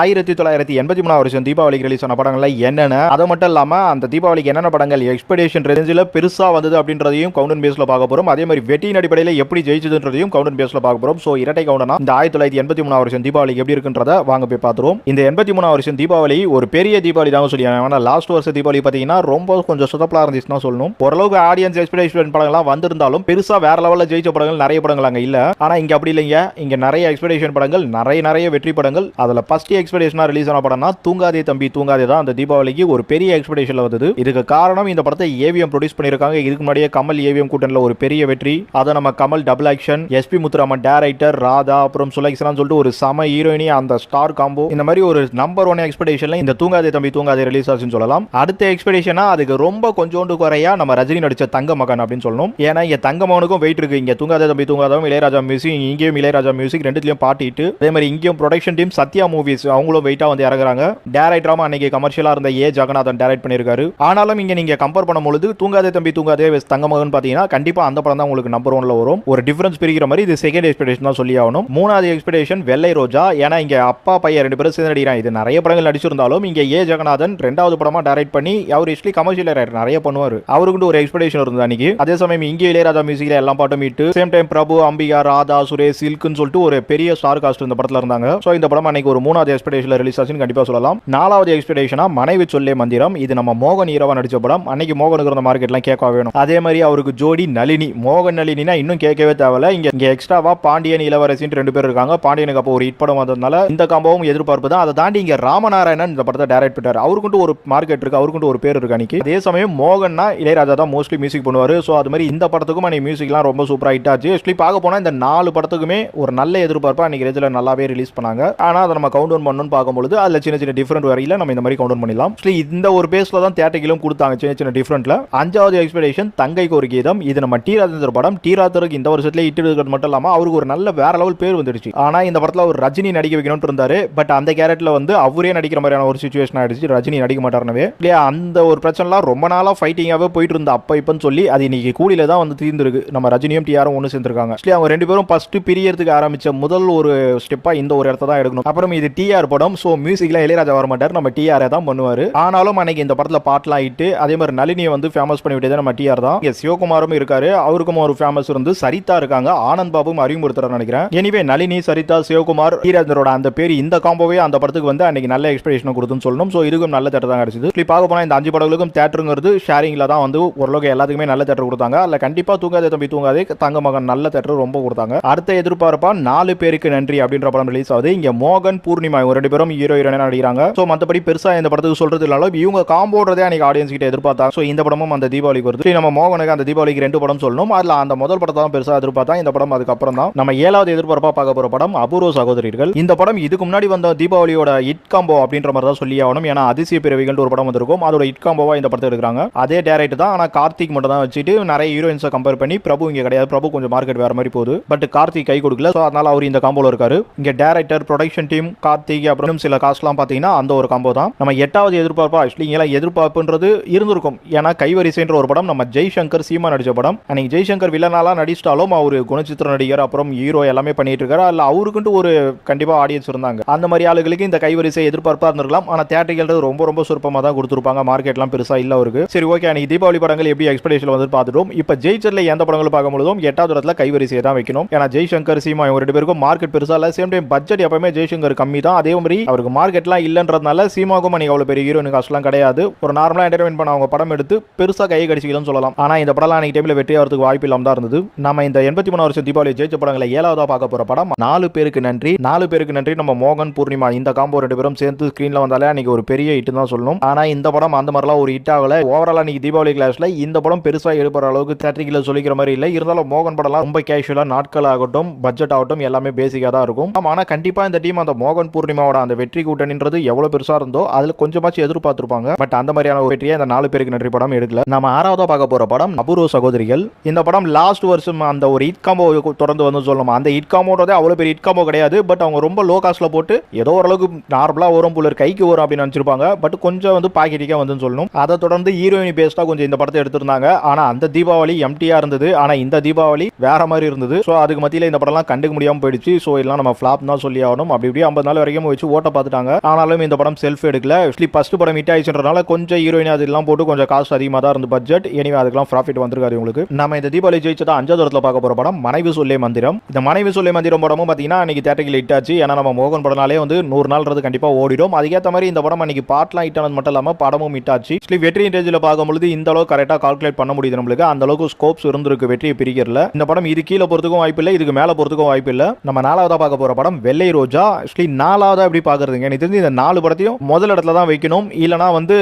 ஆயிரத்தி தொள்ளாயிரத்தி எண்பத்தி மூணாவது வருஷம் தீபாவளிக்கு ரிலீஸ் ஆன படங்கள்ல என்னென்ன? அது மட்டும் இல்லாமல் அந்த தீபாவளிக்கு என்னென்ன படங்கள்? எக்ஸ்பெடேஷன் ரேஞ்சில் பெருசாக வந்தது அப்படின்றதையும் கவுண்டன் பேஸில் பார்க்க போகிறோம் அதே மாதிரி வெட்டியின் அடிப்படையில் எப்படி ஜெயிச்சதுன்றதையும் கவுண்டன் பேஸில் பார்க்க போகிறோம் ஸோ இரட்டை கவுண்டனா இந்த ஆயிரத்தி தொள்ளாயிரத்தி எண்பத்தி மூணாவது வருஷம் தீபாவளிக்கு எப்படி இருக்குன்றத வாங்க போய் பார்த்துருவோம். இந்த எண்பத்தி மூணாவது வருஷம் தீபாவளி ஒரு பெரிய தீபாவளி தான் சொல்லி ஆனால் லாஸ்ட் வருஷம் தீபாவளி பார்த்தீங்கன்னா ரொம்ப கொஞ்சம் சுதப்பலாக இருந்துச்சுன்னா சொல்லணும். ஓரளவுக்கு ஆடியன்ஸ் எக்ஸ்பெக்டேஷன் படங்கள்லாம் வந்திருந்தாலும் பெருசாக வேற லெவலில் ஜெயிச்ச படங்கள் நிறைய படங்கள் அங்கே இல்லை. ஆனால் இங்கே அப்படி இல்லைங்க. இங்கே நிறைய எக்ஸ்பெக்டேஷன் படங்கள் நிறைய நிறைய வெற்றி படங்கள். அதில் ஃபஸ்ட்டு எக்ஸ்பெக்டேஷனா ரிலீஸ் ஆன படம்னா தூங்காதே தம்பி தூங்காதே தான். அந்த தீபாவளிக்கு ஒரு பெரிய எக்ஸ்பெக்டேஷன்ல வந்தது. இதுக்கு காரணம் இந்த படத்தை ஏவிஎம் ப்ரொடியூஸ் பண்ணிருக்காங்க இதுக்கு முன்னாடியே கமல் ஏவிஎம் கூட்டணில ஒரு பெரிய வெற்றி. அதை நம்ம Kamal double action SP Muthuraman director Radha அப்புறம் சுலைக்ஸலாம் சொல்லிட்டு ஒரு சம ஹீரோயினி அந்த ஸ்டார் காம்போ இந்த மாதிரி ஒரு நம்பர் ஒன் எக்ஸ்பெக்டேஷன்ல இந்த தூங்காதே தம்பி தூங்காதே ரிலீஸ் ஆச்சுன்னு சொல்லலாம். அடுத்த எக்ஸ்பெக்டேஷனா அதுக்கு ரொம்ப கொஞ்சோண்டு குறையா நம்ம ரஜினி நடிச்ச தங்க மகன் அப்படின்னு சொல்லணும். ஏன்னா இங்க தங்க மகனுக்கும் வெயிட் இருக்கு. இங்க தூங்காதே தம்பி தூங்காதவும் இளையராஜா மியூசிக் இங்கேயும் இளையராஜா மியூசிக் ரெண்டுத்திலையும் பாட்டிட்டு அதே மாதிரி இங்கேயும் ப்ரொடக்ஷன் டீம் சத்யா மூவிஸ் அவங்களும் வெயிட்டா வந்து இறங்குறாங்க. டேரக்டராம அன்னைக்கு கமர்ஷியலா இருந்த ஏ. ஜெகநாதன் டேரக்ட் பண்ணிருக்காரு ஆனாலும் இங்க நீங்க கம்பேர் பண்ணும்பொழுது தூங்காதே தம்பி தூங்காதே தங்கமகன் பார்த்தீங்கன்னா கண்டிப்பாக பாத்தீங்கன்னா கண்டிப்பா அந்த படம் தான் உங்களுக்கு நம்பர் ஒன்ல வரும். ஒரு டிஃபரன்ஸ் பிரிக்கிற மாதிரி இது செகண்ட் எக்ஸ்பெக்டேஷன் தான் சொல்லி ஆகணும். மூணாவது எக்ஸ்பெக்டேஷன் வெள்ளை ரோஜா. ஏன்னா இங்க அப்பா பையன் ரெண்டு பேரும் சேர்ந்து நடிக்கிறான் இது நிறைய படங்கள் நடிச்சிருந்தாலும் இங்க ஏ. ஜெகநாதன் ரெண்டாவது படமா டைரக்ட் பண்ணி அவர் ஆக்சுவலி கமர்ஷியல் நிறைய பண்ணுவார். அவருக்கு ஒரு எக்ஸ்பெக்டேஷன் இருந்தது அன்னைக்கு. அதே சமயம் இங்கே இளையராஜா மியூசிக்ல எல்லாம் பாட்டும் மீட்டு சேம் டைம் பிரபு அம்பிகா ராதா சுரேஷ் சில்க்னு சொல்லிட்டு ஒரு பெரிய ஸ்டார் காஸ்ட் இந்த படத்துல இருந்தாங்க. ஸோ இந்த படம் அன்னைக்கு ஒரு மூணாவது எக்ஸ்பெக்டேஷன்ல ரிலீஸ் ஆச்சுன்னு கண்டிப்பா சொல்லலாம். நாலாவது எக்ஸ்பெக்டேஷனா மனைவி சொல்லே மந்திரம் இது நம்ம மோகன் ஹீரோவா நடிச்ச படம். அன்னைக்கு மோகனுக்கு இருந்த மார்க்கெட்லாம் கேட்க வேணும். அதே மாதிரி அவருக்கு ஜோடி நளினி மோகன் நளினா இன்னும் கேட்கவே தேவையில்ல. இங்க இங்க எக்ஸ்ட்ராவா பாண்டியன் இளவரசின்னு ரெண்டு பேர் இருக்காங்க. பாண்டியனுக்கு அப்போ ஒரு ஹிட் படம் வந்ததுனால இந்த காம்போவும் எதிர்பார்ப்பு தான். அதை தாண்டி இங்க ராமநாராயணன் இந்த படத்தை டைரக்ட் பண்ணார் அவருக்குண்டு ஒரு மார்க்கெட் இருக்கு அவருக்குண்டு ஒரு பேர் இருக்கு அன்னைக்கு. அதே சமயம் மோகன்னா இளையராஜா தான் மோஸ்ட்லி மியூசிக் பண்ணுவாரு. ஸோ அது மாதிரி இந்த படத்துக்கும் அன்னைக்கு மியூசிக்லாம் ரொம்ப சூப்பரா ஹிட் ஆச்சு. ஆக்சுவலி பார்க்க போனா இந்த நாலு படத்துக்குமே ஒரு நல்ல எதிர்பார்ப்பா அன்னைக்கு ரேஜில் நல்லாவே ரிலீஸ் பண்ணாங்க. ஆனா அதை நம்ம கவுண்ட் டவுன் பண்ணணும்னு பார்க்கும்பொழுது அதில் சின்ன சின்ன டிஃப்ரெண்ட் வரையில நம்ம இந்த மாதிரி கவுண்ட் பண்ணிடலாம். ஆக்சுவலி இந்த ஒரு பேஸில் தான் தேட்டர்களும் கொடுத்தாங்க சின்ன சின்ன டிஃப்ரெண்ட்டில் அஞ்சாவது எக்ஸ்பெக்டேஷன் தங்கைக்கு ஒரு கீதம் இது நம்ம டி ராஜேந்தர் படம். டி ராஜருக்கு இந்த வருஷத்துல இட்டு இருக்கிறது மட்டும் இல்லாமல் அவருக்கு ஒரு நல்ல வேற லெவல் பேர் வந்துடுச்சு. ஆனால் இந்த படத்தில் ஒரு ரஜினி நடிக்க வைக்கணும்னு இருந்தாரு. பட் அந்த கேரக்டர்ல வந்து அவரே நடிக்கிற மாதிரியான ஒரு சுச்சுவேஷன் ஆயிடுச்சு. ரஜினி நடிக்க மாட்டார்னவே இல்லையா அந்த ஒரு பிரச்சனைலாம் ரொம்ப நாளாக ஃபைட்டிங்காவே போயிட்டு இருந்த அப்போ இப்போன்னு சொல்லி அது இன்னைக்கு கூலியில தான் வந்து தீர்ந்துருக்கு. நம்ம ரஜினியும் டிஆரும் ஒன்று சேர்ந்துருக்காங்க. ஆக்சுவலி அவங்க ரெண்டு பேரும் ஃபர்ஸ்ட் பிரியறதுக்கு ஆரம்பிச்ச முதல் ஒரு ஸ்டெப்பாக இந்த ஒரு இடத்த தான் எடுக்கணும். அப்புறம் இது டி டிஆர் படம் ஸோ மியூசிக்லாம் இளையராஜா வர மாட்டார் நம்ம டிஆர் தான் பண்ணுவார். ஆனாலும் அன்னைக்கு இந்த படத்துல பாட்டெலாம் இட்டு அதே மாதிரி நளினியை வந்து ஃபேமஸ் பண்ணி விட்டதே நம்ம டிஆர் தான். இங்கே சிவகுமாரும் இருக்காரு அவருக்கும் ஒரு ஃபேமஸ் இருந்து சரிதா இருக்காங்க. ஆனந்த் பாபும் அறிமுகப்படுத்துறாரு நினைக்கிறேன். எனிவே நளினி சரிதா சிவகுமார் ஈராஜரோட அந்த பேர் இந்த காம்போவே அந்த படத்துக்கு வந்து அன்னைக்கு நல்ல எக்ஸ்பெக்டேஷன் கொடுத்துன்னு சொல்லணும். ஸோ இதுக்கும் நல்ல தேட்டர் தான் கிடைச்சது. இப்படி பார்க்க போனால் இந்த அஞ்சு படங்களுக்கும் தேட்டருங்கிறது ஷேரிங்ல தான் வந்து ஓரளவுக்கு எல்லாத்துக்குமே நல்ல தேட்டர் கொடுத்தாங்க. அல்ல கண்டிப்பா தூங்காதே தம்பி தூங்காதே. தங்க மகன் நல்ல தேட்டர் ரொம்ப கொடுத்தாங்க. அடுத்த எதிர்பார்ப்பா நாலு பேருக்கு நன்றி அப்படின்ற படம் ரிலீஸ் ஆகுது. இங்க மோகன் பூர்ணிமா இவங்க ரெண்டு பேரும் ஹீரோ ஹீரோயினா நடிக்கிறாங்க. ஸோ மற்றபடி பெருசா இந்த படத்துக்கு சொல்றது இல்லாலும் இவங்க காம்போடுறதே அன்னைக்கு ஆடியன்ஸ் கிட்ட எதிர்பார்த்தாங்க. ஸோ இந்த படமும் அந்த தீபாவளிக்கு வருது. நம்ம மோகனுக்கு அந்த தீபாவளிக்கு ரெண்டு படம் சொல்லணும். அதுல அந்த முதல் படத்தை தான் பெருசா எதிர்பார்த்தா இந்த படம் அதுக்கப்புறம் தான். நம்ம ஏழாவது எதிர்பார்ப்பா பார்க்க போற படம் அபூர்வ சகோதரிகள். இந்த படம் இதுக்கு முன்னாடி வந்த தீபாவளியோட இட் காம்போ அப்படின்ற மாதிரி தான் சொல்லி ஆகணும். ஏன்னா அதிசய பிறவிகள் ஒரு படம் வந்திருக்கும். அதோட இட் காம்போவா இந்த படத்தை எடுக்கிறாங்க. அதே டேரக்ட் தான். ஆனா கார்த்திக் மட்டும் தான் வச்சுட்டு நிறைய ஹீரோயின்ஸை கம்பேர் பண்ணி பிரபு இங்க கிடையாது. பிரபு கொஞ்சம் மார்க்கெட் வேற மாதிரி போகுது. பட் கார்த்திக் கை கொடுக்கல. ஸோ அதனால அவர் இந்த காம்போல இருக்காரு. இங்க டேரக்டர் ப்ரொடக்ஷன் டீம் கார்த்திக் அப்புறம் சில காஸ்ட்லாம் பார்த்தீங்கன்னா அந்த ஒரு காம்போ தான். நம்ம எட்டாவது எதிர்பார்ப்பா ஆக்சுவலி இங்கெல்லாம் எதிர்பார்ப்புன்றது இருந்திருக்கும். ஏன்னா கைவரிசைன்ற ஒரு படம் நம்ம ஜெய்சங்கர் சீமா நடிச்ச படம். அன்னைக்கு ஜெய்சங்கர் வில்லனாலாம் நடிச்சிட்டாலும் அவர் குணச்சித்திர நடிகர் அப்புறம் ஹீரோ எல்லாமே பண்ணிட்டு இருக்காரு. அல்ல அவருக்குன்ட்டு ஒரு கண்டிப்பா ஆடியன்ஸ் இருந்தாங்க. அந்த மாதிரி ஆளுகளுக்கு இந்த கைவரிசை எதிர்பார்ப்பா இருந்திருக்கலாம். ஆனா தேட்டர்கள் ரொம்ப ரொம்ப சுருப்பமா தான் கொடுத்துருப்பாங்க. மார்க்கெட்லாம் பெருசா இல்ல அவருக்கு. சரி ஓகே அன்னைக்கு தீபாவளி படங்கள் எப்படி எக்ஸ்பெக்டேஷன் வந்து பார்த்துட்டோம். இப்போ ஜெயிச்சர்ல எந்த படங்களும் பார்க்கும்போதும் எட்டாவது இடத்துல கைவரிசையை தான் வைக்கணும். ஏன்னா ஜெய்சங்கர் சீமா இவங்க ரெண்டு பேருக்கும் மார்க்கெட் பெருசா இல்லை. சேம் டைம் பட்ஜெட் எப்பவுமே ஜெய்சங்கர் கம்மி தான். அதே மாதிரி அவருக்கு மார்க்கெட்லாம் இல்லைன்றதுனால சீமாவுக்கும் அன்றைக்கி அவ்வளோ பெரிய ஹீரோயின் காசுலாம் கிடையாது. ஒரு நார்மலாக என்டர்டைன்மெண்ட் பண்ண அவங்க படம் எடுத்து பெருசாக கையை கடிச்சிக்கலன்னு சொல்லலாம். ஆனா இந்த படம்லாம் அன்னைக்கு டைமில் வெற்றி ஆகிறதுக்கு வாய்ப்பு இல்லாமல் தான் இருந்தது. நம்ம இந்த எண்பத்தி மூணு வருஷம் தீபாவளி ஜெயிச்ச படங்களை ஏழாவதாக பார்க்க போகிற படம் நாலு பேருக்கு நன்றி. நாலு பேருக்கு நன்றி. நம்ம மோகன் பூர்ணிமா இந்த காம்போ ரெண்டு பேரும் சேர்ந்து ஸ்க்ரீனில் வந்தாலே அன்னைக்கு ஒரு பெரிய ஹிட் தான் சொல்லணும். ஆனா இந்த படம் அந்த மாதிரிலாம் ஒரு ஹிட் ஆகல. ஓவரால் அன்னைக்கு தீபாவளி கிளாஸ்ல இந்த படம் பெருசாக எழுப்புற அளவுக்கு தேட்டரிக்கில் சொல்லிக்கிற மாதிரி இல்லை. இருந்தாலும் மோகன் படம்லாம் ரொம்ப கேஷுவலா நாட்கள் ஆகட்டும் பட்ஜெட் ஆகட்டும் எல்லாமே பேசிக்காக தான் இருக்கும். ஆனால் ஆனா இந்த டீம் அந்த மோகன் சினிமாவோட அந்த வெற்றி கூட்டணின்றது எவ்வளவு பெருசா இருந்தோ அதுல கொஞ்சமாச்சும் எதிர்பார்த்திருப்பாங்க. பட் அந்த மாதிரியான ஒரு வெற்றியை இந்த நாலு பேருக்கு நன்றி படம் எடுக்கல. நம்ம ஆறாவதா பார்க்க போற படம் அபூர்வ சகோதரிகள். இந்த படம் லாஸ்ட் வருஷம் அந்த ஒரு ஹிட் காம்போ தொடர்ந்து வந்து சொல்லணும். அந்த ஹிட் காம்போன்றதே அவ்வளவு பெரிய ஹிட் காம்போ கிடையாது. பட் அவங்க ரொம்ப லோ காஸ்ட்ல போட்டு ஏதோ ஓரளவுக்கு நார்மலா வரும் புள்ளர் கைக்கு வரும் அப்படின்னு நினைச்சிருப்பாங்க. பட் கொஞ்சம் வந்து பாக்கெட்டிக்கா வந்து சொல்லணும். அதை தொடர்ந்து ஹீரோயினி பேஸ்டா கொஞ்சம் இந்த படத்தை எடுத்திருந்தாங்க. ஆனா அந்த தீபாவளி எம்டியா இருந்தது. ஆனா இந்த தீபாவளி வேற மாதிரி இருந்தது. ஸோ அதுக்கு மத்தியில் இந்த படம்லாம் கண்டுக்க முடியாமல் போயிடுச்சு. ஸோ எல்லாம் நம்ம ஃப்ளாப் தான் சொல்லி ஆகணும். அப்படி இப்படி ஐம்பது நாள் வரைக்கும் சிஎம் வச்சு ஓட்ட பார்த்துட்டாங்க. ஆனாலும் இந்த படம் செல்ஃப் எடுக்கல. ஆக்சுவலி ஃபர்ஸ்ட் படம் ஹிட் ஆயிடுச்சுன்றனால கொஞ்சம் ஹீரோயின் அதெல்லாம் போட்டு கொஞ்சம் காசு அதிகமாக தான் இருந்து பட்ஜெட் எனிவே அதுக்கெல்லாம் ப்ராஃபிட் வந்திருக்காரு உங்களுக்கு நம்ம இந்த தீபாவளி ஜெயிச்சதா அஞ்சாவது இடத்துல பார்க்க போகிற படம் மனைவி சொல்லே மந்திரம். இந்த மனைவி சொல்லே மந்திரம் படமும் பார்த்தீங்கன்னா அன்னைக்கு தேட்டரில் ஹிட் ஆச்சு. ஏன்னா நம்ம மோகன் படம்னாலே வந்து நூறு நாள்ன்றது கண்டிப்பாக ஓடிடும். அதுக்கேற்ற மாதிரி இந்த படம் அன்னைக்கு பாட்லாம் ஹிட் ஆனது மட்டும் இல்லாமல் படமும் ஹிட் ஆச்சு. ஆக்சுவலி வெற்றி ரேஞ்சில் பார்க்கும்பொழுது இந்த அளவுக்கு கரெக்டாக கால்குலேட் பண்ண முடியுது நம்மளுக்கு. அந்த அளவுக்கு ஸ்கோப்ஸ் இருந்திருக்கு வெற்றியை பிரிக்கிறல இந்த படம் இது கீழே போகிறதுக்கும் வாய்ப்பு இல்லை இதுக்கு மேலே போகிறதுக்கும் வாய்ப்பு இல்லை. நம்ம நாலாவதா பார்க்க போகிற படம் வெள்ளை ரோஜா. ஆக்சுவலி நாலாவதாக எப்படி பார்க்குறதுங்க எனக்கு தெரிஞ்சு இந்த நாலு படத்தையும் முதல் இடத்துல தான் வைக்கணும். இல்லைனா வந்து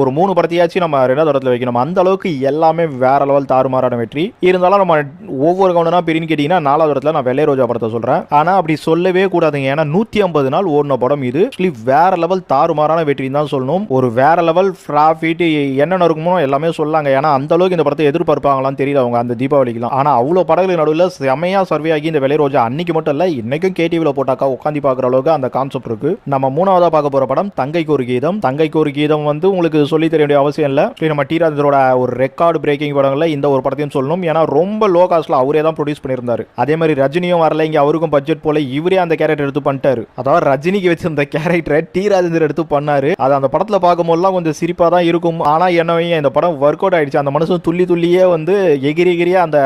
ஒரு மூணு படத்தையாச்சும் நம்ம ரெண்டாவது இடத்துல வைக்கணும். அந்த அளவுக்கு எல்லாமே வேற லெவல் தாறுமாறான வெற்றி. இருந்தாலும் நம்ம ஒவ்வொரு கவுண்டனா பிரின்னு கேட்டிங்கன்னா நாலாவது இடத்துல நான் வெள்ளை ரோஜா படத்தை சொல்கிறேன் ஆனால் அப்படி சொல்லவே கூடாதுங்க. ஏன்னா நூற்றி ஐம்பது நாள் ஓடின படம் இது. ஆக்சுவலி வேற லெவல் தாறுமாறான வெற்றின்னு தான் சொல்லணும். ஒரு வேற லெவல் ப்ராஃபிட் என்னென்ன இருக்குமோ எல்லாமே சொல்லாங்க. ஏன்னா அந்த அளவுக்கு இந்த படத்தை எதிர்பார்ப்பாங்களான்னு தெரியல அவங்க அந்த தீபாவளிக்குலாம் ஆனால் அவ்வளோ படங்களுக்கு நடுவில் செமையாக சர்வே ஆகி இந்த வெள்ளை ரோஜா அன்னைக்கு மட்டும் இல்லை இன்னைக்கும் கேடிவியில் போட்டாக்கா உட்காந்து பார்க்குற அளவுக்கு அந்த கான்செப்ட் இருக்கு. நம்ம மூணாவதா பார்க்க போற படம் தங்கைக்கு ஒரு கீதம். தங்கைக்கு ஒரு கீதம் வந்து உங்களுக்கு சொல்லி தெரிய வேண்டிய அவசியம் இல்லை. நம்ம டி ராஜேந்தரோட ஒரு ரெக்கார்டு பிரேக்கிங் படங்களில் இந்த ஒரு படத்தையும் சொல்லணும். ஏன்னா ரொம்ப லோ காஸ்ட்ல அவரே தான் ப்ரொடியூஸ் பண்ணியிருந்தாரு. அதே மாதிரி ரஜினியும் வரல. இங்க அவருக்கும் பட்ஜெட் போல இவரே அந்த கேரக்டர் எடுத்து பண்ணிட்டாரு. அதாவது ரஜினிக்கு வச்சிருந்த கேரக்டரை டி ராஜேந்தர் எடுத்து பண்ணாரு. அது அந்த படத்துல பார்க்கும்போதெல்லாம் கொஞ்சம் சிரிப்பா தான் இருக்கும். ஆனா என்ன இந்த படம் ஒர்க் அவுட் ஆயிடுச்சு. அந்த மனுஷன் துள்ளி துள்ளியே வந்து எகிரி எகிரியா அந்த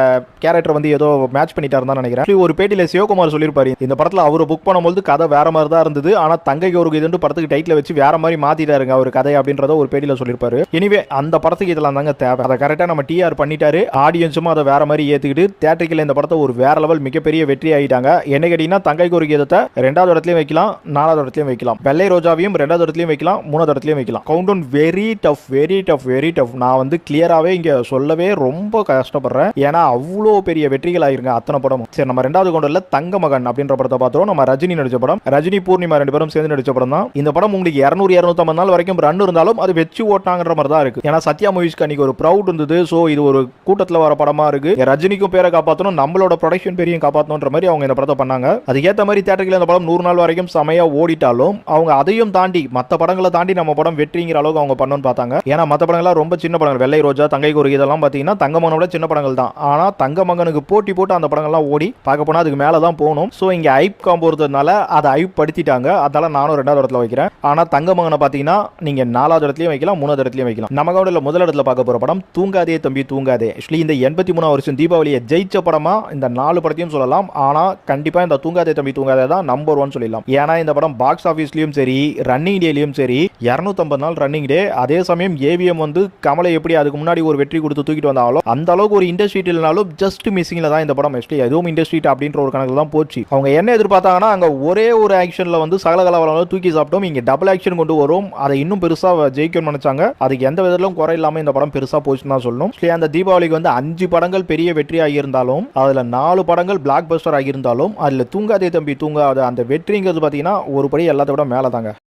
கேரக்டர் வந்து ஏதோ மேட்ச் பண்ணிட்டாருன்னு தான் நினைக்கிறேன். ஒரு பேட்டியில சிவகுமார் சொல்லியிருப்பாரு. இந்த படத்துல அவர் புக் பண்ணும்போது கதை வேற மாதிரி தான் இருந்தது. ஆனா தங்கை ஒரு இதுன்னு படத்துக்கு டைட்டில் வச்சு வேற மாதிரி மாத்திட்டாருங்க அவர் கதை அப்படின்றத ஒரு பேடியில் சொல்லியிருப்பாரு. எனிவே அந்த படத்துக்கு இதெல்லாம் தாங்க தேவை. அதை கரெக்டாக நம்ம டிஆர் பண்ணிட்டாரு. ஆடியன்ஸும் அதை வேற மாதிரி ஏத்துக்கிட்டு தேட்டரிக்கல இந்த படத்தை ஒரு வேற லெவல் மிகப்பெரிய வெற்றி ஆகிட்டாங்க என்ன கேட்டீங்கன்னா தங்கை ஒரு கீதத்தை ரெண்டாவது இடத்துலயும் வைக்கலாம் நாலாவது இடத்துலயும் வைக்கலாம். வெள்ளை ரோஜாவையும் ரெண்டாவது இடத்துலயும் வைக்கலாம் மூணாவது இடத்துலயும் வைக்கலாம். Count one very tough very tough very tough நான் வந்து கிளியராகவே இங்க சொல்லவே ரொம்ப கஷ்டப்படுறேன். ஏன்னா அவ்வளோ பெரிய வெற்றிகள் ஆயிருங்க அத்தனை படமும். சரி நம்ம ரெண்டாவது கொண்டல தங்க மகன் அப்படின்ற படத்தை பார்த்தோம் நம்ம ரஜினி நடிச்ச படம். ரஜினி பூர்ணிமா ரெண்டு பேரும் சேர்ந்து நடிச்ச படம் தான். இந்த படம் உங்களுக்கு இரநூறு இரநூத்தம்பது நாள் வரைக்கும் ரன் இருந்தாலும் அது வச்சு ஓட்டாங்கிற மாதிரி தான் இருக்கு. ஏன்னா சத்யா மூவிஸ்க்கு அன்னைக்கு ஒரு ப்ரௌட் இருந்தது. ஸோ இது ஒரு கூட்டத்தில் வர படமா இருக்கு. ரஜினிக்கும் பேரை காப்பாற்றணும் நம்மளோட ப்ரொடக்ஷன் பேரையும் காப்பாற்றணுன்ற மாதிரி அவங்க இந்த படத்தை பண்ணாங்க. அதுக்கேற்ற மாதிரி தேட்டரில் இந்த படம் நூறு நாள் வரைக்கும் செமையா ஓடிட்டாலும் அவங்க அதையும் தாண்டி மற்ற படங்களை தாண்டி நம்ம படம் வெற்றிங்கிற அளவுக்கு அவங்க பண்ணணும்னு பார்த்தாங்க. ஏன்னா மற்ற படங்கள்லாம் ரொம்ப சின்ன படங்கள். வெள்ளை ரோஜா தங்கை ஒரு இதெல்லாம் பார்த்தீங்கன்னா தங்கமனோட சின்ன படங்கள் தான். ஆனால் தங்கமகனுக்கு போட்டி போட்டு அந்த படங்கள்லாம் ஓடி பார்க்க போனால் அதுக்கு மேலே தான் போகணும். ஸோ இங்கே ஐப் காம்போறதுனால அதை ஐப் படுத்திட்டாங்க. அதனால நானும் ரெண்டாவது இடத்துல வைக்கிறேன். ஆனால் தங்கமகனை பார்த்தீங்கன்னா நீங்கள் நாலாவது இடத்துலையும் வைக்கலாம் மூணாவது இடத்துலையும் வைக்கலாம். நம்ம கவுண்டில் முதல் இடத்துல பார்க்க போகிற படம் தூங்காதே தம்பி தூங்காதே. ஆக்சுவலி இந்த எண்பத்தி மூணாவது வருஷம் தீபாவளியை ஜெயிச்ச படமா இந்த நாலு படத்தையும் சொல்லலாம். ஆனால் கண்டிப்பாக இந்த தூங்காதே தம்பி தூங்காதே தான் நம்பர் ஒன் சொல்லிடலாம். ஏன்னா இந்த படம் பாக்ஸ் ஆஃபீஸ்லையும் சரி ரன்னிங் டேலையும் சரி இரநூத்தம்பது நாள் ரன்னிங் டே அதே சமயம் ஏவிஎம் வந்து கமலை எப்படி அதுக்கு முன்னாடி ஒரு வெற்றி கொடுத்து தூக்கிட்டு வந்தாலும் அந்த அளவுக்கு ஒரு இண்டஸ்ட்ரி இல்லைனாலும் ஜஸ்ட் மிஸ்ஸிங்கில் தான் இந்த படம். ஆக்சுவலி எதுவும் இண்டஸ்ட்ரி அப்படின்ற ஒரு கணக்கு தான் போச்சு. அவங்க என்ன எதிர்பார்த்தாங்கன்னா அங்கே ஒரே ஒரு ஆக்ஷனில் வந்து சகலகலவரம் தூக்கி சாப்பிட்டோம். இங்கே டபுள் ஆக்ஷன் கொண்டு வரும். அதை இன்னும் பெருசாக ஜெயிக்கணும்னு நினைச்சாங்க. அதுக்கு எந்த விதத்திலும் குறை இல்லாமல் இந்த படம் பெருசாக போச்சுன்னு தான் சொல்லணும். அந்த தீபாவளிக்கு வந்து அஞ்சு படங்கள் பெரிய வெற்றி ஆகியிருந்தாலும் அதில் நாலு படங்கள் பிளாக் பஸ்டர் ஆகியிருந்தாலும் அதில் தூங்காதே தம்பி தூங்காத அந்த வெற்றிங்கிறது பார்த்தீங்கன்னா ஒரு படி எல்லாத்த விட மேலே தாங்க